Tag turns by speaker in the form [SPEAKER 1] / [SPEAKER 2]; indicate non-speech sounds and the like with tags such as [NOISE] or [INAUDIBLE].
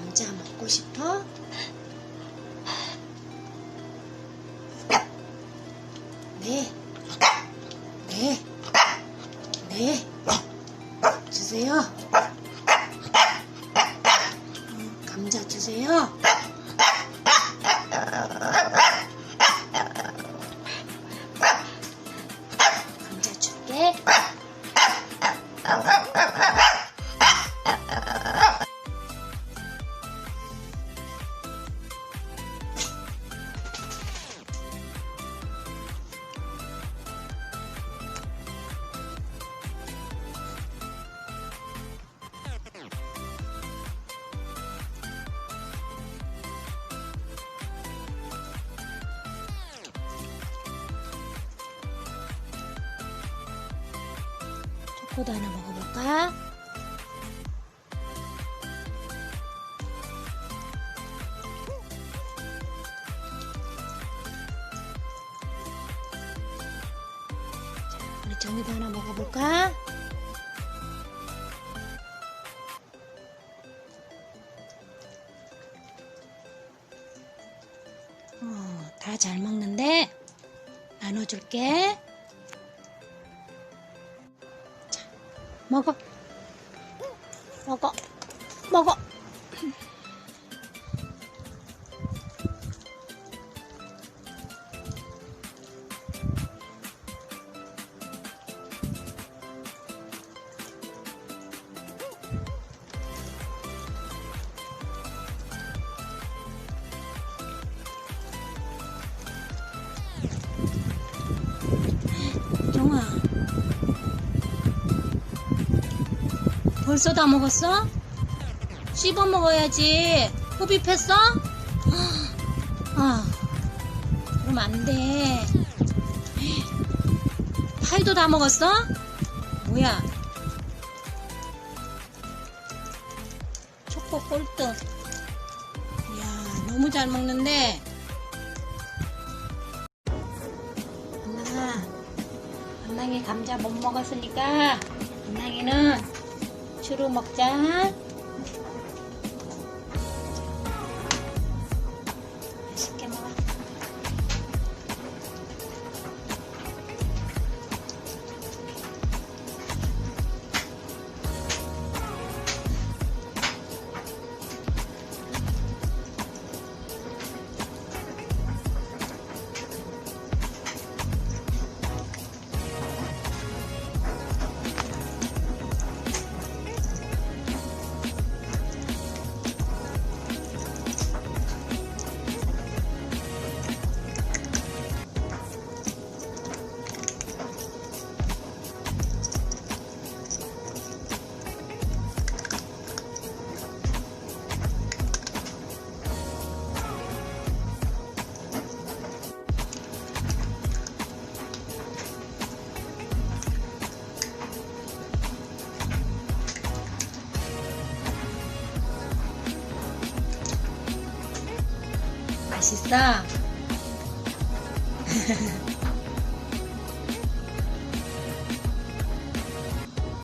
[SPEAKER 1] 감자 먹고 싶어? 네. 네. 네. 주세요. 어, 감자 주세요. 초코도 하나 먹어볼까? 자, 우리 정이도 하나 먹어볼까? 어, 다 잘 먹는데 나눠줄게. 먹어. 먹어. 먹어. 벌써 다 먹었어? 씹어 먹어야지. 흡입했어? 아, 그럼 안 돼. 파이도 다 먹었어? 뭐야? 초코 꼴등. 이야, 너무 잘 먹는데. 안나가, 안나기 감자 못 먹었으니까, 안나기는 주로 먹자. isa. [LAUGHS]